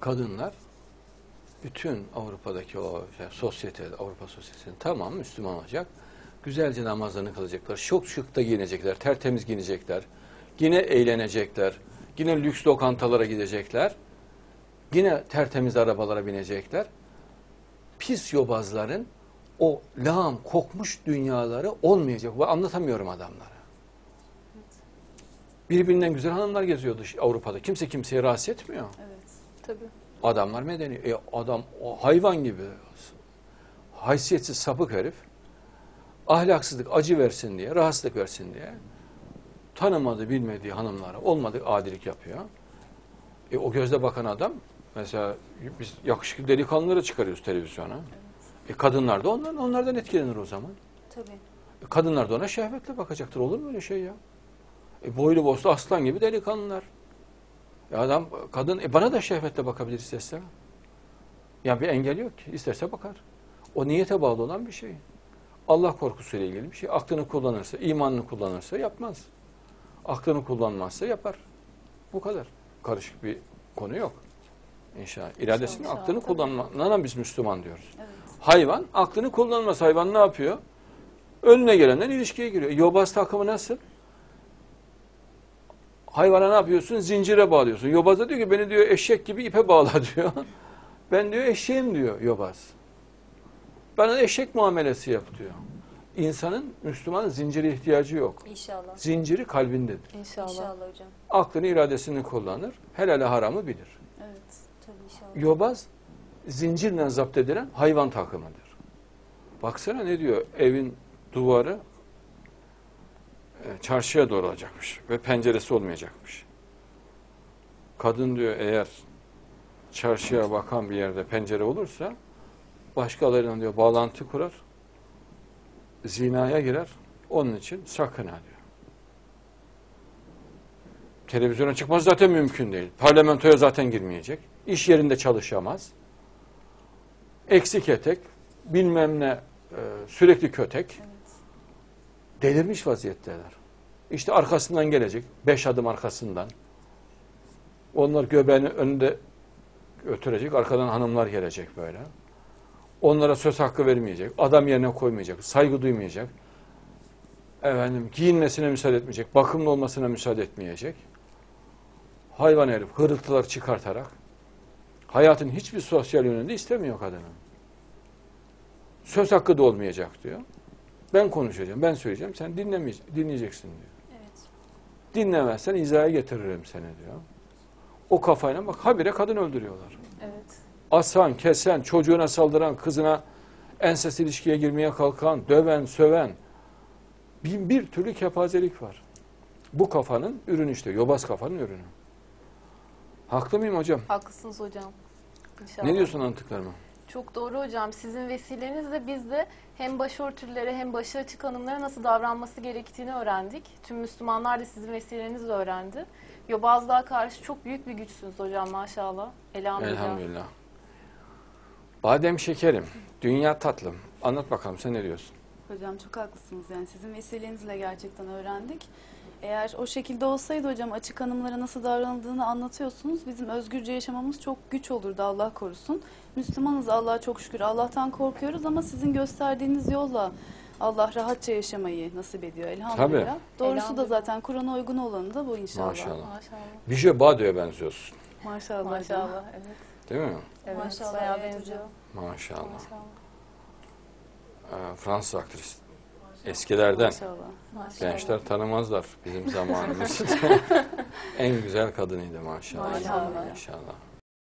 kadınlar bütün Avrupa'daki o şey, sosyete, Avrupa sosyetesinin tamamı Müslüman olacak. Güzelce namazlarını kılacaklar. Şok şık da giyinecekler. Tertemiz giyinecekler. Yine eğlenecekler. Yine lüks lokantalara gidecekler. Yine tertemiz arabalara binecekler. Pis yobazların o lağım kokmuş dünyaları olmayacak. Ve anlatamıyorum adamlara. Birbirinden güzel hanımlar geziyordu Avrupa'da. Kimse kimseye rahatsız etmiyor. Evet. Tabii. Adamlar medeni. E adam o hayvan gibi. Haysiyetsiz sapık herif. Ahlaksızlık acı versin diye, rahatsızlık versin diye tanımadığı, bilmediği hanımlara olmadık adilik yapıyor. E, o gözle bakan adam mesela biz yakışıklı delikanlıları çıkarıyoruz televizyona. E, kadınlar da ondan, onlardan etkilenir o zaman. Tabii. E, kadınlar da ona şehvetle bakacaktır. Olur mu öyle şey ya? E, boylu boslu aslan gibi delikanlılar. E, adam, kadın e, bana da şehvetle bakabilir isterse. Yani bir engel yok ki. İsterse bakar. O niyete bağlı olan bir şey. Allah korkusuyla ilgili bir şey. Aklını kullanırsa, imanını kullanırsa yapmaz. Aklını kullanmazsa yapar. Bu kadar. Karışık bir konu yok. İnşallah. İradesini, İnşallah, aklını kullanmana biz Müslüman diyoruz. Evet. Hayvan aklını kullanmaz. Hayvan ne yapıyor? Önüne gelenden ilişkiye giriyor. Yobaz takımı nasıl? Hayvana ne yapıyorsun? Zincire bağlıyorsun. Yobaz da diyor ki beni diyor eşek gibi ipe bağla diyor. ben diyor eşeğim diyor yobaz. Bana eşek muamelesi yap diyor. İnsanın Müslüman zincire ihtiyacı yok. İnşallah. Zinciri kalbindedir. İnşallah. İnşallah hocam. Aklını iradesini kullanır. Helal haramı bilir. Evet. Tabii inşallah. Yobaz zincirle zapt edilen hayvan takımıdır. Baksana ne diyor? Evin duvarı çarşıya doğru olacakmış ve penceresi olmayacakmış. Kadın diyor eğer çarşıya bakan bir yerde pencere olursa başkalarıyla diyor bağlantı kurar, zinaya girer. Onun için sakın ha diyor. Televizyona çıkması zaten mümkün değil. Parlamentoya zaten girmeyecek. İş yerinde çalışamaz. Eksik etek, bilmem ne e, sürekli kötek. Delirmiş vaziyetteler. İşte arkasından gelecek. Beş adım arkasından. Onlar göbeğini önünde götürecek. Arkadan hanımlar gelecek böyle. Onlara söz hakkı vermeyecek. Adam yerine koymayacak. Saygı duymayacak. Efendim giyinmesine müsaade etmeyecek. Bakımlı olmasına müsaade etmeyecek. Hayvan herif hırıltılar çıkartarak hayatın hiçbir sosyal yönünde istemiyor kadının. Söz hakkı da olmayacak diyor. Ben konuşacağım, ben söyleyeceğim, sen dinlemeyeceksin, dinleyeceksin diyor. Dinlemezsen izaya getiririm seni diyor. O kafayla bak habire kadın öldürüyorlar. Evet. Asan, kesen, çocuğuna saldıran, kızına ensest ilişkiye girmeye kalkan, döven, söven bin bir türlü kepazelik var. Bu kafanın ürünü işte, yobaz kafanın ürünü. Haklı mıyım hocam? Haklısınız hocam. İnşallah. Ne diyorsun anlattıklarıma? Çok doğru hocam. Sizin vesilenizle biz de hem başörtülere hem başı açık hanımlara nasıl davranması gerektiğini öğrendik. Tüm Müslümanlar da sizin vesilenizle öğrendi. Yobazlığa karşı çok büyük bir güçsünüz hocam maşallah. Elhamdülillah. Elhamdülillah. Badem şekerim, dünya tatlım. Anlat bakalım sen ne diyorsun? Hocam çok haklısınız. Yani sizin vesilenizle gerçekten öğrendik. Eğer o şekilde olsaydı hocam açık hanımlara nasıl davranıldığını anlatıyorsunuz. Bizim özgürce yaşamamız çok güç olurdu Allah korusun. Müslümanız Allah'a çok şükür. Allah'tan korkuyoruz ama sizin gösterdiğiniz yolla Allah rahatça yaşamayı nasip ediyor elhamdülillah. Doğrusu da Elhamdülillah. zaten Kur'an'a uygun olanı da bu inşallah. Maşallah. Maşallah. Bijo Bado'ya benziyorsun. Maşallah. Maşallah. Evet. Değil mi? Evet. Maşallah, benziyor. hocam. Maşallah. Maşallah. Ee, Fransız aktris. Eskilerden. Maşallah. Maşallah. Gençler tanımazlar bizim zamanımızda. en güzel kadınıydı maşallah. Maşallah. İnşallah.